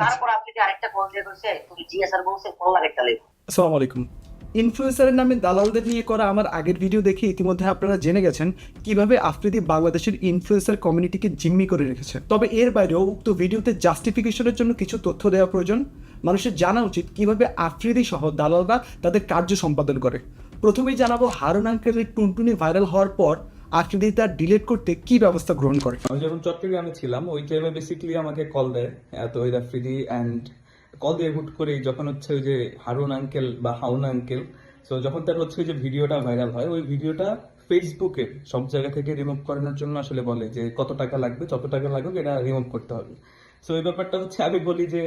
তারপর আপনি যে আরেকটা তুমি জিএসআর বলছে কোন লেগে আসসালামু আলাইকুম। ইনফ্লুয়েন্সারের নামে দালালদের নিয়ে করা আমার আগের ভিডিও দেখে ইতিমধ্যে আপনারা জেনে গেছেন কীভাবে আফ্রিদি বাংলাদেশের ইনফ্লুয়েন্সার কমিউনিটিকে জিম্মি করে রেখেছে। তবে এর বাইরেও উক্ত ভিডিওতে জাস্টিফিকেশনের জন্য কিছু তথ্য দেওয়া প্রয়োজন। মানুষের জানা উচিত কীভাবে আফ্রিদি সহ দালালরা তাদের কার্য সম্পাদন করে। প্রথমেই জানাব হারুন আঙ্কেলের টুনটুনি ভাইরাল হওয়ার পর আফ্রিদি তার ডিলিট করতে কি ব্যবস্থা গ্রহণ করে? আমি যখন চট্টগ্রামে ছিলাম, ওই টাইমে বেসিক্যালি আমাকে কল দেয়, এত ওই আফ্রিদি অ্যান্ড কল দিয়ে হুট করে যখন হচ্ছে ওই যে হারুন আঙ্কেল বা হাউন আঙ্কেল সো যখন তার হচ্ছে যে ভিডিওটা ভাইরাল হয়, ওই ভিডিওটা ফেসবুকে সব জায়গা থেকে রিমুভ করানোর জন্য আসলে বলে যে কত টাকা লাগবে, যত টাকা লাগুক এটা রিমুভ করতে হবে। সো এই ব্যাপারটা হচ্ছে আমি বলি যে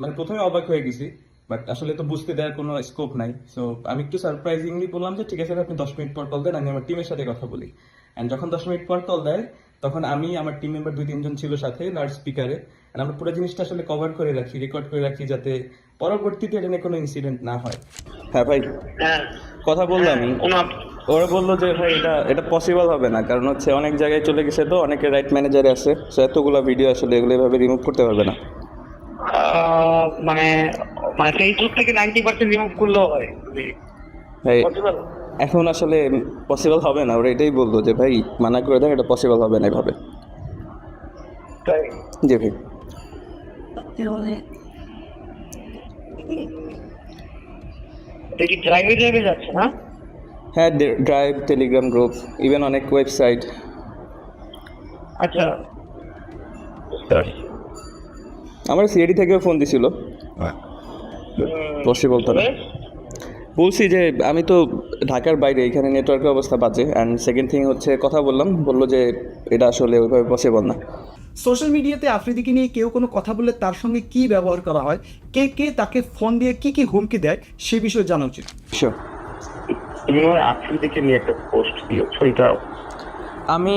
মানে প্রথমে অবাক হয়ে গেছি। বাট আসলে তো বুঝতে দেওয়ার কোনো স্কোপ নাই। সো আমি একটু সারপ্রাইজিংলি বললাম যে ঠিক আছে আপনি দশ মিনিট পর কল দেন আমি আমার টিমের সাথে কথা বলি। অ্যান্ড যখন দশ মিনিট পর কল দেয় তখন আমি আমার টিম মেম্বার দুই তিনজন ছিল সাথে লাউড স্পিকারে আমরা পুরো জিনিসটা আসলে কভার করে রাখি রেকর্ড করে রাখি যাতে পরবর্তীতে এটা নিয়ে কোনো ইনসিডেন্ট না হয়। হ্যাঁ ভাই হ্যাঁ। কথা বললাম। ওরা বলল যে ভাই এটা এটা পসিবল হবে না। কারণ হচ্ছে অনেক জায়গায় চলে গেছে তো অনেকে রাইট ম্যানেজারে আছে। সো এতগুলো ভিডিও আসলে এগুলো এভাবে রিমুভ করতে পারবে না। মানে ফেসবুক থেকে নাইনটি পার্সেন্ট রিমুভ করলেও হয়। এখন আসলে পসিবল হবে না ওরা এটাই বলল যে ভাই মানা করে দেন এটা পসিবল হবে না এভাবে। জি ভাই। ড্রাইভে ড্রাইভে যাচ্ছে না? হ্যাঁ ড্রাইভ টেলিগ্রাম গ্রুপ ইভেন অনেক ওয়েবসাইট আচ্ছা। আমার সিআইডি থেকেও ফোন দিছিল। পসিবল তো বলছি যে আমি তো ঢাকার বাইরে এখানে নেটওয়ার্কের অবস্থা বাজে। অ্যান্ড সেকেন্ড থিং হচ্ছে কথা বললাম বলল যে এটা আসলে ওইভাবে পসিবল না। সোশ্যাল মিডিয়াতে আফ্রিদিকে নিয়ে কেউ কোনো কথা বললে তার সঙ্গে কি ব্যবহার করা হয়? কে কে তাকে ফোন দিয়ে কি কি হুমকি দেয়? সে বিষয়ে জানা উচিত। আফ্রিদিকে নিয়ে একটা পোস্ট দিয়েছ এটা আমি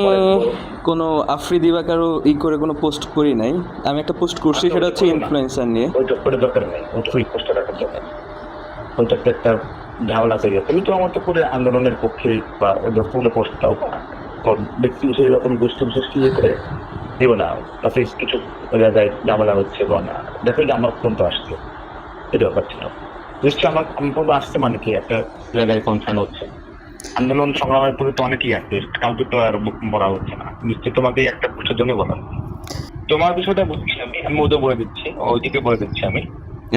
কোনো আফ্রিদি বা কারও ই করে কোনো পোস্ট করি নাই আমি একটা পোস্ট করছি, সেটা হচ্ছে ইনফ্লুয়েন্সার নিয়ে একটা ঝামেলা হয়। তুমি তো আমার তো করে আন্দোলনের পক্ষে বা ওদের পুরো পোস্ট দাও ব্যক্তি হিসেবে এরকম গোষ্ঠী বিশেষ কি করে দেবো না তাতে কিছু জায়গায় ঝামেলা হচ্ছে বা না দেখো যে আমার ফোন তো আসছে এটা ব্যাপার ছিল নিশ্চয়ই আমার ফোন আসছে মানে কি একটা জায়গায় কনসার্ন হচ্ছে আন্দোলন সংগ্রামের প্রতি তো অনেকেই আছে কাউকে তো আর বলা হচ্ছে না। নিশ্চয়ই তোমাকে একটা পোস্টের জন্য বলা তোমার বিষয়টা বলছি আমি আমি ওদের বলে দিচ্ছি ওইদিকে বলে দিচ্ছি আমি।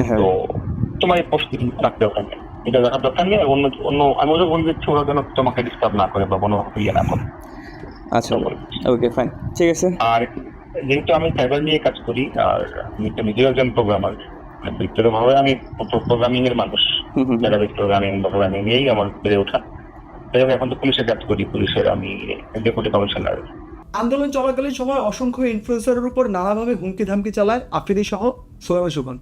হ্যাঁ। তো তোমার এই পোস্ট রাখতে দরকার এটা রাখার দরকার নেই অন্য অন্য আমি ওদের বলে দিচ্ছি ওরা যেন তোমাকে ডিস্টার্ব না করে বা কোনো ইয়ে না করে। আচ্ছা ওকে ফাইন ঠিক আছে। আর যেহেতু আমি সাইবার নিয়ে কাজ করি আর আমি নিজেও একজন প্রোগ্রামার ব্যক্তিগতভাবে আমি প্রোগ্রামিং এর মানুষ। প্রোগ্রামিং বা প্রোগ্রামিং নিয়েই আমার বেড়ে ওঠা। আমি এখন তো পুলিশের কাজ করি পুলিশের আমি ডেপুটি কমিশনার আন্দোলন চলাকালীন সময় অসংখ্য ইনফ্লুয়েন্সারের উপর নানাভাবে হুমকি ধামকি চালায় আফ্রিদি সহ সোয়ামা সুবন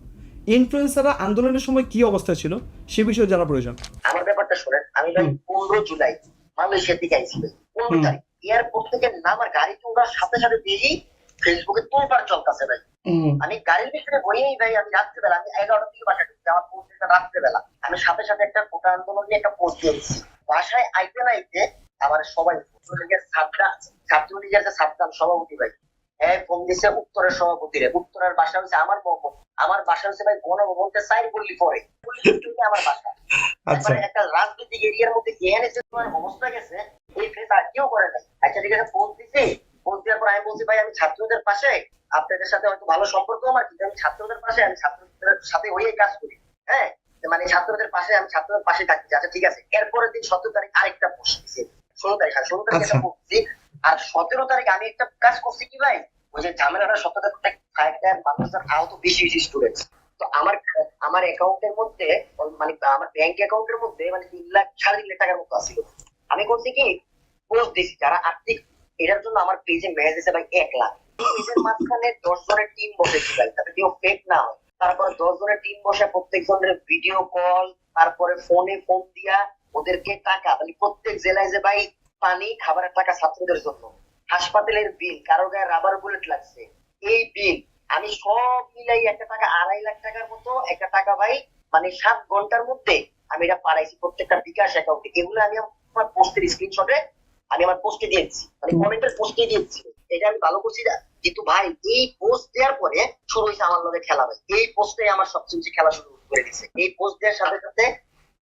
ইনফ্লুয়েন্সাররা আন্দোলনের সময় কি অবস্থা ছিল সে বিষয়ে জানা প্রয়োজন। আমার ব্যাপারটা শোনেন আমি ভাই পনেরো জুলাই মালয়েশিয়া থেকে আইছি পনেরো তারিখ এয়ারপোর্ট থেকে নামার গাড়িতে ওরা সাথে সাথে দিয়েই ফেসবুকে তোলপাড় চলতেছে ভাই। আমি গাড়ির ভিতরে বইয়েই ভাই আমি রাত্রেবেলা আমি এগারোটা থেকে বাসায় ঢুকছি আমার পোস্টটা রাত্রেবেলা। আমি সাথে সাথে একটা কোটা আন্দোলন নিয়ে একটা পোস্ট দিয়েছি বাসায় আইতে না আইতে আমার সবাই ছাত্রলীগের ছাত্রা ছাত্রলীগের যে সভাপতি ভাই হ্যাঁ ফোন দিছে উত্তরের সভাপতি রে। উত্তরের বাসা হচ্ছে আমার ভবন আমার বাসা হচ্ছে ভাই গণভবনকে সাইড করলি পরে। আমার বাসা। আচ্ছা। একটা রাজনৈতিক এরিয়ার মধ্যে তোমার অবস্থা গেছে এই আর কেউ করে নাই। আচ্ছা ঠিক আছে ফোন দিছি। দেওয়ার পর আমি বলছি ভাই আমি ছাত্রদের পাশে আপনাদের সাথে হয়তো ভালো সম্পর্ক আমার কিন্তু আমি ছাত্রদের পাশে আমি ছাত্রদের সাথে হয়ে কাজ করি। হ্যাঁ? মানে ছাত্রদের পাশে আমি ছাত্রদের পাশে থাকছি আচ্ছা ঠিক আছে। এরপরের দিন সতেরো তারিখ আরেকটা পোস্ট দিছি। ষোলো তারিখ আর ষোলো তারিখ একটা আচ্ছা। পোস্ট আর সতেরো তারিখ আমি একটা কাজ করছি কি ভাই? ওই যে ঝামেলাটা সতেরো তারিখ ফাইভ মানুষের আহত বেশি বেশি স্টুডেন্টস তো আমার আমার অ্যাকাউন্টের মধ্যে মানে আমার ব্যাংক অ্যাকাউন্টের মধ্যে মানে তিন লাখ সাড়ে তিন লাখ টাকার মতো আসছিল আমি করছি কি পোস্ট দিছি। যারা আর্থিক এটার জন্য আমার পেজে মেসেজ এসে ভাই এক লাখ। পেজের মাঝখানে দশ জনের টিম ভাই, তাতে কেউ ফেক না হয়। দশ জনের টিম বসে প্রত্যেক জনের ভিডিও কল তারপরে ফোনে ফোন দিয়া ওদেরকে টাকা মানে প্রত্যেক জেলায় যে ভাই পানি, খাবারের টাকা ছাত্রদের জন্য। হাসপাতালের বিল কারও গায়ে রাবার বুলেট লাগছে। এই বিল আমি সব মিলাই একটা টাকা, আড়াই লাখ টাকার মতো একটা টাকা ভাই মানে সাত ঘণ্টার মধ্যে আমি এটা পাঠাইছি প্রত্যেকটা বিকাশ অ্যাকাউন্টে এগুলো আমি আমার পোস্টের স্ক্রিনশটে আমি আমার পোস্টে দিয়েছি। মানে কমেন্টের পোস্টে দিয়েছি। এটা আমি ভালো করছি না। কিন্তু ভাই এই পোস্ট দেওয়ার পরে শুরু হয়েছে আমার লগে খেলা ভাই। এই পোস্টে আমার সবচেয়ে বেশি খেলা শুরু করে দিছে। এই পোস্ট দেওয়ার সাথে সাথে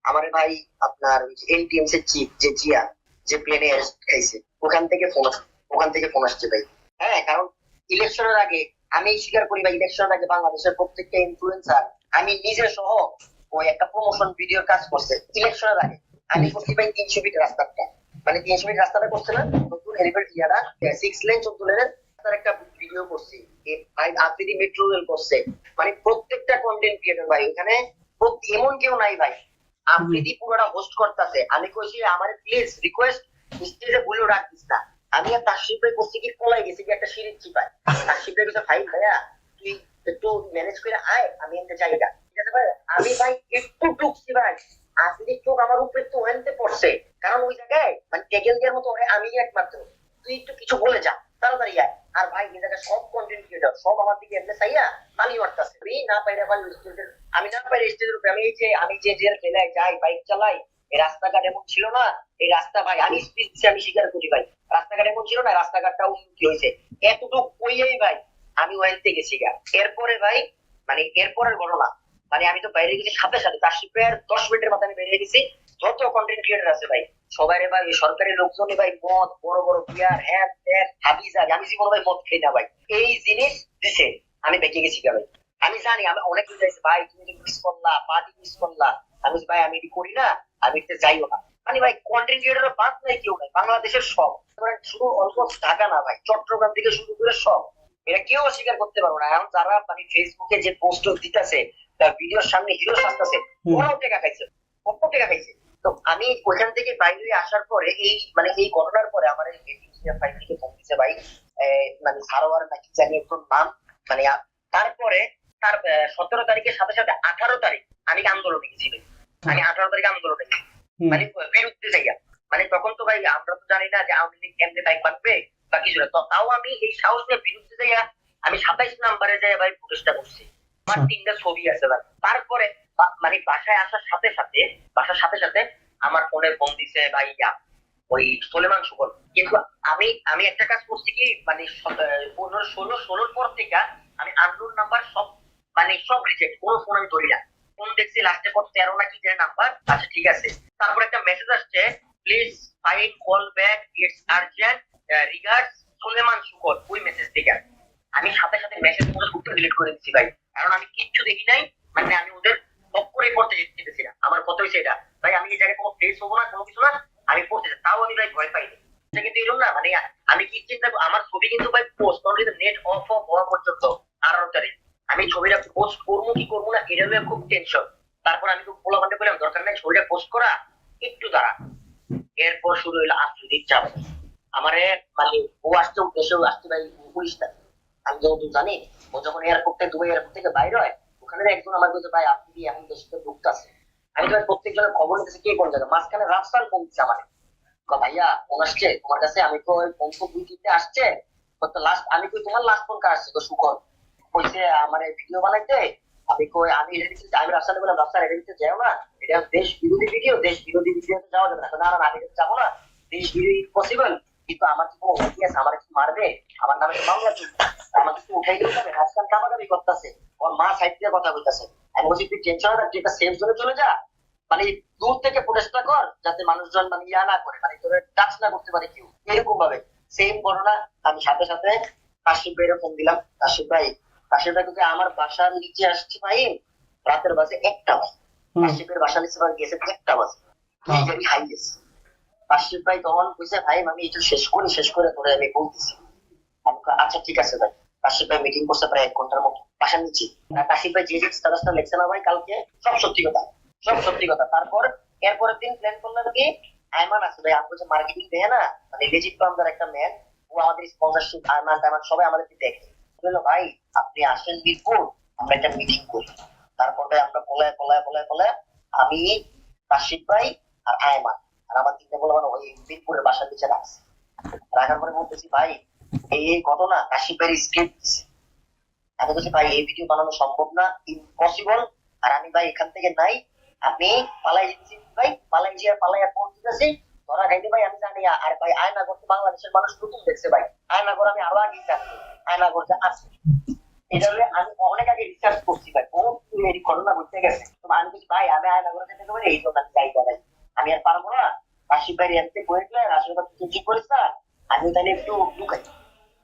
আমার ভাই আপনার এনটিএমসি এর চিফ যে জিয়া যে প্লেনে খাইছে ওখান থেকে ফোন ওখান থেকে ফোন আসছে ভাই। হ্যাঁ কারণ ইলেকশনের আগে আমি স্বীকার করি ভাই ইলেকশনের আগে বাংলাদেশের প্রত্যেকটা ইনফ্লুয়েন্সার আমি নিজে সহ ওই একটা প্রমোশন ভিডিওর কাজ করছে। ইলেকশনের আগে। আমি করছি ভাই তিনশো ফিট রাস্তাটা মানে তিনশো ফিট রাস্তাটা করছে না? নতুন হেলিপ্যাড ইয়ারা সিক্স লেন চোদ্দ লেনের রাস্তার একটা ভিডিও করছি ভাই আফ্রিদি মেট্রো রেল করছে। মানে প্রত্যেকটা কন্টেন্ট ক্রিয়েটর ভাই প্রত- এমন কেউ নাই, ভাই। পুরোটা হোস্ট করতেছে। আমি কইছি, আমার প্লিজ রিকোয়েস্ট স্টেজে বলেও রাখিস না। আমি আর তার শিল্পে করছি কি পলাই গেছি কি, একটা সিঁড়ির চিপায়। তার শিল্পে কিছু ফাইল ভাইয়া, তুই একটু ম্যানেজ করে আয়, আমি এনতে চাই না ঠিক আছে, ভাই? আমি, ভাই, একটু টুকছি ভাই। চোখ আমার উপরে ওয়েনতে পড়ছে। কারণ ওই জায়গায় মানে দেওয়ার মতো আমি একমাত্র। তুই একটু কিছু বলে যা, তাড়াতাড়ি আর ভাই, এই জায়গায় সব কন্টেন্ট ক্রিয়েটর সব আমার দিকে এমনি চাইয়া মারতাছে। আমি না পাইলে ভাই আমি না পাইলে স্টেজের উপরে, আমি এই যে, আমি যে যাই বাইক চালাই, এই রাস্তাঘাট এমন ছিল না, এই রাস্তা ভাই, আমি স্পিড আমি স্বীকার করি ভাই। রাস্তাঘাট এমন ছিল না রাস্তাঘাটটা উন্নতি হয়েছে। এতটুকু কইয়াই ভাই, আমি ওয়েলতে গেছি গা। এরপরে ভাই মানে এরপরের ঘটনা মানে আমি তো বাইরে গেছি সাথে সাথে তার প্রায় দশ মিনিটের মাথায় আমি বেরিয়ে গেছি। যত কন্টেন্ট ক্রিয়েটার আছে ভাই, সবাই ভাই সরকারি লোকজনই ভাই মদ, বড় বড় বিয়ার হ্যাঁ ত্যাগ হাবিজা আমি জীবন ভাই মদ খাই না ভাই। এই জিনিস দিছে। আমি বেঁকে গেছি ভাই? আমি জানি, আমি অনেক কিছু চাইছি ভাই, তুমি মিস করলা পার্টি মিস করলা। আমি ভাই, আমি এটি করি না, আমি এতে যাইও না। মানে ভাই কন্টেন্ট ক্রিয়েটার বাদ নাই কেউ নাই। বাংলাদেশের সব। শুধু অল্প ঢাকা না ভাই, চট্টগ্রাম থেকে শুরু করে সব। এটা কেউ অস্বীকার করতে পারব না। এখন যারা মানে ফেসবুকে যে পোস্ট দিতেছে তার ভিডিওর সামনে হিরো সাজতেছে। ওরাও টাকা খাইছে। কত টাকা খাইছে। তো আমি ওইখান থেকে বাইরে আসার পরে এই মানে এই ঘটনার পরে আমার ভাই মানে সারোয়ার নাকি জানি নাম। মানে তারপরে তার সতেরো তারিখের সাথে সাথে আঠারো তারিখ আমি আন্দোলনে গেছি আমি আঠারো তারিখে আন্দোলনে মানে বিরুদ্ধে যাইয়া। মানে তখন তো ভাই আমরা তো জানি না যে আওয়ামী লীগ কেমনে টাইম পাকবে বা কিছু না। তো তাও আমি এই সাহস নিয়ে বিরুদ্ধে যাইয়া আমি সাতাইশ নাম্বারে যাই ভাই প্রতিষ্ঠা করছি। আমার তিনটা ছবি আছে ভাই। তারপরে মানে বাসায় আসার সাথে সাথে বাসার সাথে সাথে আমার ফোনে ফোন দিছে ভাই ওই সোলেমান শুকর কিন্তু আমি আমি একটা কাজ করছি কি মানে পনেরো ষোলো ষোলোর পর থেকে আমি আননোন নাম্বার সব মানে সব রিজেক্ট কোনো ফোন আমি ধরি না। ফোন দেখছি লাস্টে কত তেরো না কি যে নাম্বার আচ্ছা ঠিক আছে। তারপর একটা মেসেজ আসছে please fine call back it's urgent regards Soleman Shukur ওই মেসেজ থেকে। আমি সাথে সাথে মেসেজগুলো উত্তর ডিলিট করে দিচ্ছি ভাই। কারণ আমি কিচ্ছু দেখি নাই মানে আমি ওদের করে পড়তে যেতেছি না। আমার কথা হয়েছে এটা। ভাই, আমি এই জায়গায় কোনো ফেস হব না, কোনো কিছু না, আমি পড়তে। তাও আমি ভাই ভয় পাইনি এটা কিন্তু এরকম না মানে আমি কি চিন্তা আমার ছবি কিন্তু ভাই পোস্ট কারণ কিন্তু নেট অফ অফ হওয়া পর্যন্ত আঠারো তারিখ আমি ছবিটা পোস্ট করব কি করব না, এটা নিয়ে খুব টেনশন তারপর আমি তো পোলা বান্ডে বললাম, দরকার নেই ছবিটা পোস্ট করা, একটু দাঁড়া। এরপর শুরু হইল আফ্রিদির চাপ। আমারে মানে ও আসছে দেশেও আসছে ভাই না। আমি যতদূর জানি, ও যখন এয়ারপোর্ট থেকে দুবাই এয়ারপোর্ট থেকে বাইরে হয় ওখানে একজন আমার বলছে, ভাই, আপনি এখন দেশে ঢুকতেছে আমি তো ভাই প্রত্যেকজনের খবর নিতেছি কে কোন জায়গায়? মাঝখানে রাফসান ফোন দিচ্ছে আমার ভাইয়া ফোন আসছে, তোমার কাছে? আমি তো ওই ফোন দুই তিনটে আসছে। লাস্ট আমি কই, তোমার লাস্ট ফোন কার আসছে? তো সুখন কইছে, আমার ভিডিও বানাইতে? আমি কই, আমি এটা দিচ্ছি আমি রাফসানে বললাম, রাফসান এটা দিতে যাও না। এটা দেশ বিরোধী ভিডিও দেশ বিরোধী ভিডিওতে যাওয়া যাবে না। না আমি যাব না। দেশ বিরোধী পসিবল কিন্তু আমার কি কোনো হুমকি আছে? আমার কি মারবে? আমার নামে তো মামলা চলছে আমাকে কি উঠাই দিতে হবে? রাফসান কামাকামি করতেছে। ওর মা সাইড দিয়ে কথা বলতেছে। আমি বলছি তুই টেনশন তুই একটা সেফ জোনে চলে যা। মানে দূর থেকে প্রচেষ্টা কর যাতে মানুষজন মানে ইয়া না করে মানে তোর টাচ না করতে পারে কেউ। এরকম ভাবে সেম ঘটনা আমি সাথে সাথে কাশিফ ভাইয়ের ফোন দিলাম। কাশিফ ভাই কাশিফ ভাই কিন্তু আমার বাসার নিচে আসছে ভাই রাতের বাজে একটা বাজে। কাশিফের বাসার নিচে গেছে একটা বাজে। হাইয়েস্ট কাশিফ ভাই তখন বুঝছে ভাই, আমি এটা শেষ করি, শেষ করে তোরে আমি বলতেছি। আমি আচ্ছা ঠিক আছে ভাই। কাশিফ ভাই মিটিং করছে প্রায় এক ঘণ্টার মতো বাসার নিচে। ভাই যে যে স্ট্যাটাসটা না ভাই, কালকে সব সত্যি কথা, সব সত্যি কথা। তারপর, এরপরের দিন প্ল্যান করলাম কি, আয়মান আছে ভাই আমাকে যে মার্কেটিং দেয় না মানে লেজিট একটা ম্যান ও আমাদের স্পন্সরশিপ আয়মান সবাই আমাদেরকে দেখে। বলল, ভাই, আপনি আসেন মিরপুর, আমরা একটা মিটিং করি। তারপর আমরা পলায় পলায় আমি কাশিফ ভাই আর আয়মান। আর আমার তিনটে বলে মানে ওই মিরপুরের বাসার নিচে রাখছি। রাখার পরে বলতেছি, ভাই, এই এই ঘটনা ভাইয়ের স্ক্রিপ্ট আমি বলছি, ভাই, এই ভিডিও বানানো সম্ভব না ইম্পসিবল আর আমি, ভাই, এখান থেকে নাই আপনি পালাই যেতেছি ভাই, পালাই যে পালাই আর পৌঁছে গেছি ধরা খাইতে, ভাই, আমি জানি, আর, ভাই, আয়নাগর তো বাংলাদেশের মানুষ নতুন দেখছে, ভাই। আয়নাগর আমি আরও আগে জানি, আয়নাগর যে আছে। এটা আমি অনেক আগে রিসার্চ করছি, ভাই। বহুত ঘটনা ঘটতে গেছে। তো আমি বলছি, ভাই, আমি আয়নাগর যেতে পারি, এই জন্য আমি ভাই আমি আর পারব না। কাশি বাড়ি আসতে করে দিলে আসলে তুই ঠিক করিস না? আমি তাহলে একটু লুকাই।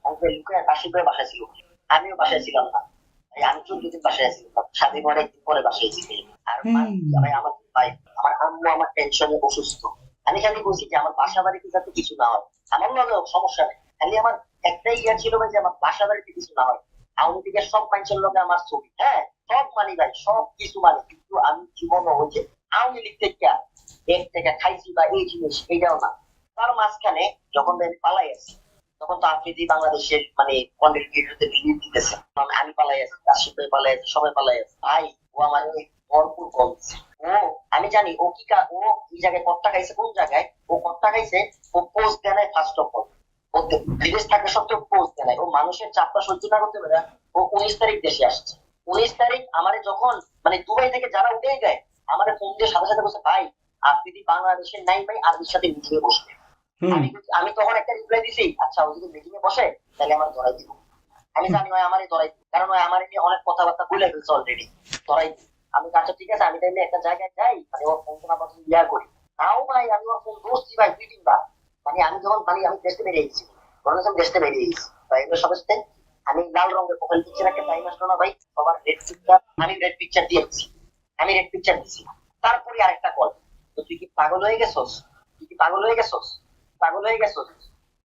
আমি লুকাই কাশি ভাই বাসায় ছিল। আমিও বাসায় ছিলাম না। আমি চোদ্দ দিন বাসায় ছিলাম স্বাধীন অনেকদিন পরে বাসায় ছিলাম। আর ভাই আমার ভাই আমার আম্মু আমার টেনশনে অসুস্থ। আমি খালি বলছি যে আমার বাসা বাড়িতে যাতে কিছু না হয়। আমার হয় সমস্যা নেই। খালি আমার একটাই ইয়া ছিল ভাই যে আমার বাসা বাড়িতে কিছু না হয়। আওয়ামী লীগের সব মানুষের লোকে আমার ছবি। হ্যাঁ সব মানি ভাই সব কিছু মানি। কিন্তু আমি জীবন হয়েছে আওয়ামী লীগ থেকে থেকে খাইছি বা এই জিনিস না। তার মাঝখানে যখন আমি পালাই আছি, তখন তো আফ্রিদি বাংলাদেশের মানে দিতেছে। আমি পালাই আছি পালাই আছে, সবাই পালাই ভাই, ও আমার ভরপুর ও, আমি জানি, ও কি ও এই জায়গায় কট্টা খাইছে, কোন জায়গায়? ও কট্টা খাইছে, ও পোস্ট দেয় ফার্স্ট অফ অল বিদেশ থাকা সত্ত্বেও পোস্ট দেয় ও মানুষের চাপটা সহ্য না করতে পারে, ও উনিশ তারিখ দেশে আসছে। উনিশ তারিখ আমারে যখন মানে দুবাই থেকে যারা উঠে যায় আমারে ফোন দিয়ে সাথে সাথে বলছে ভাই আপনি যদি বাংলাদেশের নাই ভাই আরবির সাথে মিটিং এ বসবে আমি আমি তখন একটা রিপ্লাই দিছি আচ্ছা ও যদি মিটিং এ বসে তাহলে আমার ধরাই দিব। আমি জানি ভাই আমারই ধরাই দিবে। কারণ ভাই আমার নিয়ে অনেক কথাবার্তা বলে ফেলছে অলরেডি ধরাই দিবে। আমি আচ্ছা ঠিক আছে আমি তাইলে একটা জায়গায় যাই মানে ওর ফোন টোনা পছন্দ ইয়া করি। তাও ভাই আমি ওর ফোন দোষছি ভাই দুই তিনবার মানে আমি যখন মানে আমি দেশে বেরিয়ে গেছি। মনে আমি দেশে বেরিয়ে গেছি। ভাই এগুলো সবার সাথে আমি লাল রঙের প্রোফাইল পিকচার একটা টাইম আসলো না ভাই সবার রেড পিকচার আমি রেড পিকচার দিয়েছি আমি রেড পিকচার দিছি তারপরে আরেকটা কল তো তুই কি পাগল হয়ে গেছস? তুই কি পাগল হয়ে গেছস? পাগল হয়ে গেছস?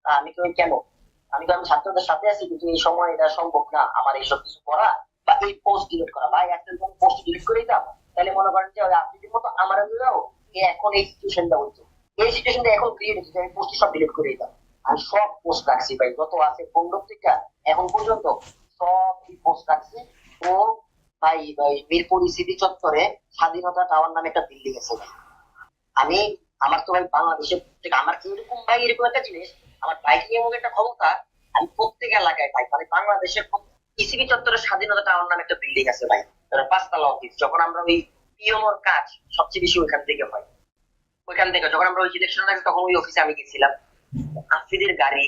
আমি তো কেন? আমি তো আমি ছাত্রদের সাথে আছি, কিন্তু এই সময় এটা সম্ভব না। আমার এইসব কিছু করা বা এই পোস্ট ডিলিট করা। ভাই, একটা পোস্ট ডিলিট করে দিতাম তাহলে মনে করেন যে আপনি আপনাদের মতো আমার হলেও এখন এই সিচুয়েশনটা হইতো। এই সিচুয়েশনটা এখন ক্রিয়েট হচ্ছে যে আমি পোস্ট সব ডিলিট করে দিতাম আমি সব পোস্ট রাখছি ভাই, যত আছে পনেরো থেকে এখন পর্যন্ত সব পোস্ট রাখছি। ও ভাই ভাই মিরপুর স্মৃতি চত্বরে স্বাধীনতা টাওয়ার নামে একটা বিল্ডিং আছে। আমি, আমার তো ভাই বাংলাদেশের থেকে আমার এরকম ভাই, এরকম একটা জিনিস, আমার বাইক এমন একটা ক্ষমতা, আমি প্রত্যেক এলাকায় ভাই মানে বাংলাদেশের ইসিবি চত্বরের স্বাধীনতা টাওয়ার নামে একটা বিল্ডিং আছে ভাই। পাঁচতলা অফিস যখন আমরা ওই পিওমোর কাজ সবচেয়ে বেশি ওইখান থেকে হয়। ওইখান থেকে, যখন আমরা ওই ইলেকশন লাগে তখন ওই অফিসে আমি গেছিলাম। আফ্রিদের গাড়ি,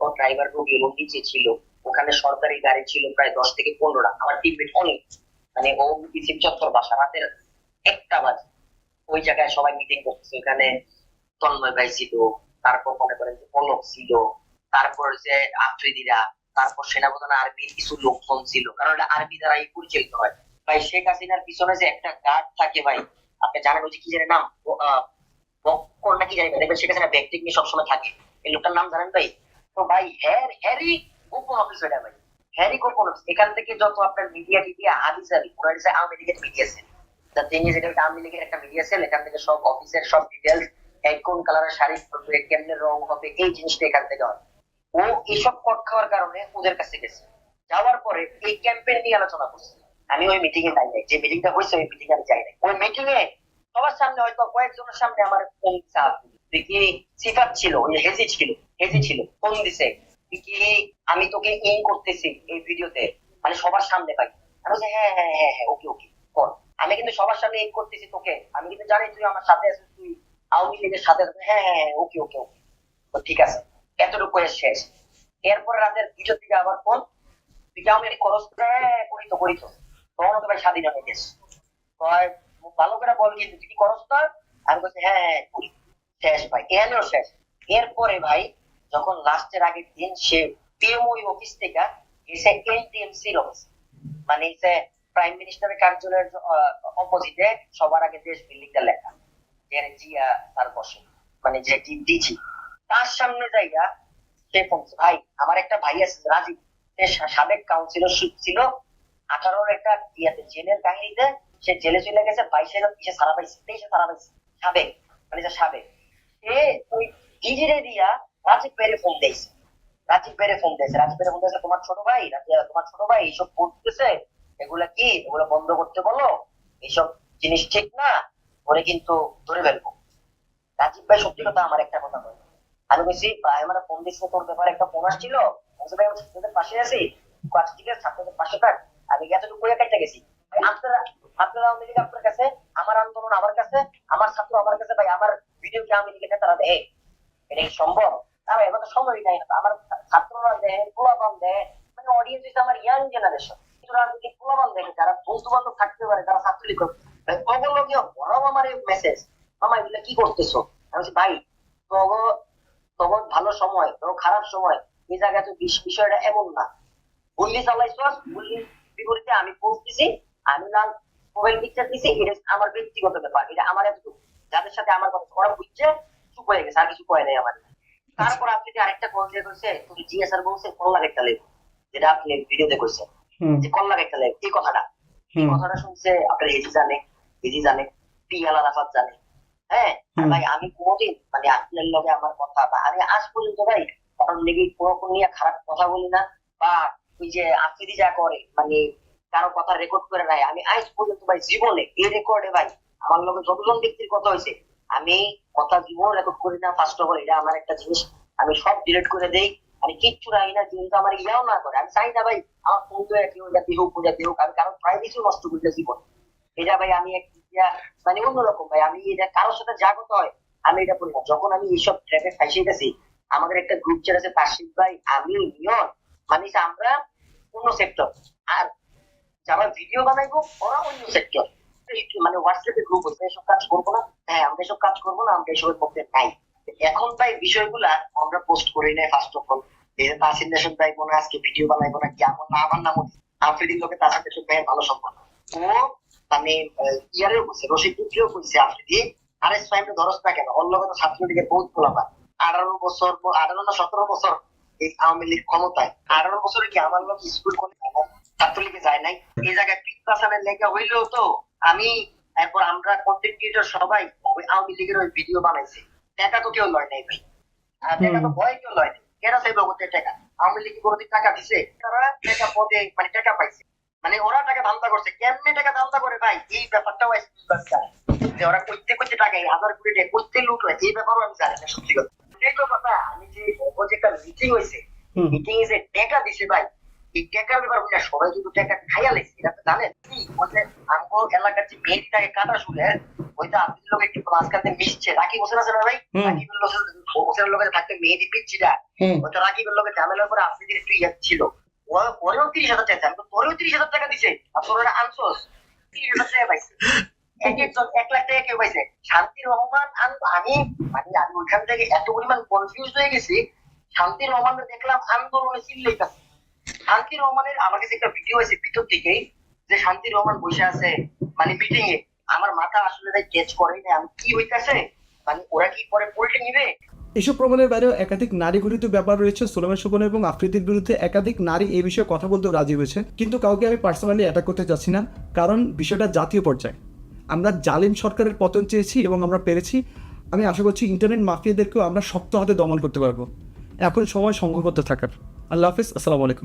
ও ড্রাইভার রোগী এবং নিচে ছিল। ওখানে সরকারি গাড়ি ছিল প্রায় দশ থেকে পনেরোটা। আমার টিমমেট অনেক। মানে ও ইসিবি চত্বর বাসা রাতের একটা বাজে। ওই জায়গায় সবাই মিটিং করতেছে, ওখানে তন্ময় ভাই ছিল, তারপর মনে করেন যে পলক ছিল, তারপর যে আফ্রিদিরা, তারপর সেনাপ্রধান আর্মির কিছু লোকজন ছিল। কারণ এটা আর্মি দ্বারাই পরিচালিত হয়। ভাই, শেখ হাসিনার পিছনে যে একটা গার্ড থাকে ভাই, আপনি জানেন ওই যে কি জানেন নাম? বক্কর নাকি জানি না দেখবেন শেখ হাসিনা ব্যাগ নিয়ে সবসময় থাকে। এই লোকটার নাম জানেন ভাই? তো ভাই, হ্যার, হ্যারি গোপন অফিস ভাই। হ্যারি অফিস এখান থেকে যত আপনার মিডিয়া টিডিয়া হাদিস আলি ওনার হচ্ছে আওয়ামী লীগের মিডিয়া সেল ইজ এটা আওয়ামী লীগের একটা মিডিয়া সেল এখান থেকে সব অফিসের সব ডিটেলস এই কোন কালারের শাড়ি পরবে, কেমনে রং হবে, এই জিনিসটা এখান থেকে হয়। ও এইসব কট খাওয়ার কারণে ওদের কাছে গেছে। যাওয়ার পরে এই ক্যাম্পেইন নিয়ে আলোচনা করছে। আমি ওই মিটিং এ যাই নাই। যে মিটিংটা হয়েছে, ওই মিটিং আমি যাই নাই। ওই মিটিং এ সবার সামনে হয়তো কয়েকজনের সামনে আমার ফোন চাপ। কি সিফাত ছিল, ওই হেজি ছিল হেজি ছিল ফোন দিছে। কি আমি তোকে ইন করতেছি এই ভিডিওতে মানে সবার সামনে পাই আমি বলছি হ্যাঁ হ্যাঁ হ্যাঁ হ্যাঁ ওকে ওকে কর। আমি কিন্তু সবার সামনে ইন করতেছি তোকে। আমি কিন্তু জানি তুই আমার সাথে আছিস, তুই আওয়ামী লীগের সাথে হ্যাঁ হ্যাঁ হ্যাঁ ওকে ওকে ওকে ঠিক আছে। এতটুকু শেষ। এরপর রাতের দুটোর দিকে আবার ফোন তুই কি আওয়ামী লীগ হ্যাঁ করি তো করি তো। তখন তো ভাই স্বাধীন হয়ে গেছে। কয় ভালো করে বল কিন্তু, তুই কি করস আমি বলছি হ্যাঁ হ্যাঁ করি। শেষ ভাই এলো শেষ? এরপরে ভাই যখন লাস্টের আগের দিন সে পিএমওই অফিস থেকে এসে এনটিএমসির অফিস মানে এসে প্রাইম মিনিস্টারের কার্যালয়ের অপোজিটে সবার আগে দেশ বিল্ডিংটা লেখা জিয়া তার বসে মানে যে ডিজি তার সামনে জায়গা সে ফোন ভাই, আমার একটা ভাই আছে, রাজীব, সে সাবেক কাউন্সিলর ছিল, আঠারোর একটা ইয়াতে জেলের কাহিনীতে সে জেলে চলে গেছে বাইশের সে সারা তেইশে সারা পাইছে সাবেক মানে সাবেক। সে ওই ডিজিরে দিয়া রাজীব বেড়ে ফোন দিয়েছে। রাজীব বেড়ে ফোন দিয়েছে। রাজীব বেড়ে ফোন দিয়েছে তোমার ছোট ভাই? তোমার ছোট ভাই এইসব করতেছে? এগুলা কি? এগুলো বন্ধ করতে বলো? এইসব জিনিস ঠিক না? ওরে কিন্তু ধরে ফেলব। রাজীব ভাই, সত্যি কথা আমার একটা কথা বলে। আমি বলছি, ভাই, আমার ফোন দিচ্ছে তোর ব্যাপারে একটা ফোন আসছিল। ভাই, আমি ছাত্রদের পাশে আছি। কাজ ঠিক ছাত্রদের পাশে থাক। আমি এতটুকু করে কাটতে গেছি? আপনারা আপনারা আওয়ামী কাছে, আমার আন্দোলন আমার কাছে, আমার ছাত্র আমার কাছে, ভাই, আমার ভিডিও কি আমি লিখে তারা দেয় এটা কি সম্ভব তারা এখন তো সময়ই নাই আমার ছাত্ররা দেয় পোলাপান দেয় মানে অডিয়েন্স হচ্ছে আমার ইয়াং জেনারেশন রাজনীতি পোলাপান দেখে যারা বন্ধু বান্ধব থাকতে পারে তারা ছাত্রলীগ করতে অবলগীয় বড় আমার মেসেজ মামা এগুলো কি করতেছো আমি বলছি ভাই তগো তখন ভালো সময় তখন সময় এই জায়গায় বিষয়টা এমন না। গুল্লি চালাইছস গুল্লির বিপরীতে আমি পোস্ট দিছি আমি লাল মোবাইল পিকচার দিছি এটা আমার ব্যক্তিগত ব্যাপার এটা আমার এতটুকু। যাদের সাথে আমার কথা ওরা বুঝছে চুপ হয়ে গেছে আর কিছু কয় নাই আমার। তারপর আপনি যে আরেকটা কল দিয়ে কইছে তুমি জিএসআর বলছে কল্লা একটা লেখো যেটা আপনি ভিডিওতে কইছেন। যে কল্লা একটা লেখো এই কথাটা। এই কথাটা শুনছে আপনার হেজি জানে হেজি জানে পিয়াল আরাফাত জানে। হ্যাঁ? ভাই আমি কোনোদিন মানে আপনার লগে আমার কথা বা আমি আজ পর্যন্ত ভাই কারণ লেগে কোনো নিয়ে খারাপ কথা বলি না, বা ওই যে আফ্রিদি যা করে মানে কারও কথা রেকর্ড করে নাই। আমি আজ পর্যন্ত ভাই জীবনে এই রেকর্ডে ভাই আমার লগে যতজন ব্যক্তির কথা হয়েছে, আমি কথা জীবন রেকর্ড করি না। ফার্স্ট অফ অল এটা আমার একটা জিনিস, আমি সব ডিলিট করে দেই। আমি কিচ্ছু রাখি না কিন্তু আমার ইয়াও না করে। আমি চাই না ভাই আমার ফোন তো একই জাতি হোক প্রজাতি হোক। আমি কারণ প্রাইভেসি নষ্ট করতে জীবন। এটা ভাই আমি এক মানে অন্যরকম ভাই। আমি এটা কারোর সাথে কথা হয়, আমি এটা করি না। যখন আমি এইসব ট্র্যাপে ফাঁসিয়ে গেছি আমাদের একটা গ্রুপ চ্যাট আছে তাসিফ ভাই, আমি নিয়ন মানে আমরা অন্য সেক্টর আর যারা ভিডিও বানাইবো, ওরা অন্য সেক্টর মানে হোয়াটসঅ্যাপে গ্রুপ হচ্ছে, এসব কাজ করব না? হ্যাঁ আমরা এসব কাজ করব না, আমরা এসবের পক্ষে নাই। এখন ভাই বিষয়গুলা আমরা পোস্ট করি নাই ফার্স্ট অফ অল ভাই মনে আজকে ভিডিও বানাইবো না কি আমার না, আমার নাম আফ্রিদির লোকে তাসির নেশন ভাইয়ের ভালো সম্পর্ক। ও মানে ইয়ারেও কইছে রশিদ কইছে আফ্রিদি। আরে ফাইভে ধরস না কেন? লগে তো ছাত্রলীগের বহুত খোলাপা আঠারো বছর আঠারো না সতেরো বছর এই আওয়ামী লীগ ক্ষমতায়। আঠারো বছরে কি আমার লোক স্কুল ছাত্রলীগে যায় নাই? এই জায়গায় পিক পাসানের লেখা হইলেও তো আমি এরপর আমরা কন্টেন্ট ক্রিয়েটর সবাই ওই আওয়ামী লীগের ওই ভিডিও বানাইছি। টাকা তো কেউ লয় নাই ভাই। আর টাকা তো ভয় কেউ লয় নাই। কেন ওদের টাকা? আওয়ামী লীগ কোনোদিন টাকা দিছে? তারা টাকা পদে মানে টাকা পাইছে। মানে ওরা টাকা ধান্দা করছে। কেমনে টাকা ধান্দা করে ভাই? এই ব্যাপারটাও যে ওরা করতে করতে টাকা হাজার কোটি টাকা করতে লুট হয় এই ব্যাপারও আমি জানি না সত্যি কথা। তো কথা আমি যে একটা মিটিং হয়েছে মিটিং এ যে টাকা দিছে ভাই এই টাকার ব্যাপার বুঝা সবাই কিন্তু টাকা খাইয়া লেছে এটা তো জানেন কি বলছে আমগো এলাকার যে মেয়েটাকে কাটা শুনে ওইটা আপনি লোক একটু মাঝখানে মিশছে। রাখি বসে আছে না ভাই। রাকিবের লোক বসের লোকের থাকতে মেহেদি পিচ্ছিটা ওটা রাকিবের লোকের ঝামেলার পরে আপনি একটু ইয়ে ছিল। পরেও তিরিশ হাজার টাকা আমি তো পরেও তিরিশ হাজার টাকা দিছে। আর তোর আনছোস তিরিশ হাজার টাকা পাইছে। মানে আমার মাথা আসলে আমি কি মানে ওরা কি পরে পোল্টে নিবে? এসব প্রমাণের বাইরেও একাধিক নারী ঘটিত ব্যাপার রয়েছে সোলেমান সুপন এবং আফ্রিদির বিরুদ্ধে একাধিক নারী এই বিষয়ে কথা বলতেও রাজি হয়েছে। কিন্তু কাউকে আমি পার্সোনালি অ্যাটাক করতে চাচ্ছি না, কারণ বিষয়টা জাতীয় পর্যায়ে। আমরা জালিম সরকারের পতন চেয়েছি এবং আমরা পেরেছি। আমি আশা করছি ইন্টারনেট মাফিয়াদেরকেও আমরা শক্ত হাতে দমন করতে পারব। এখন সময় সংঘবদ্ধ থাকার। আল্লাহ হাফিজ, আসসালামু আলাইকুম।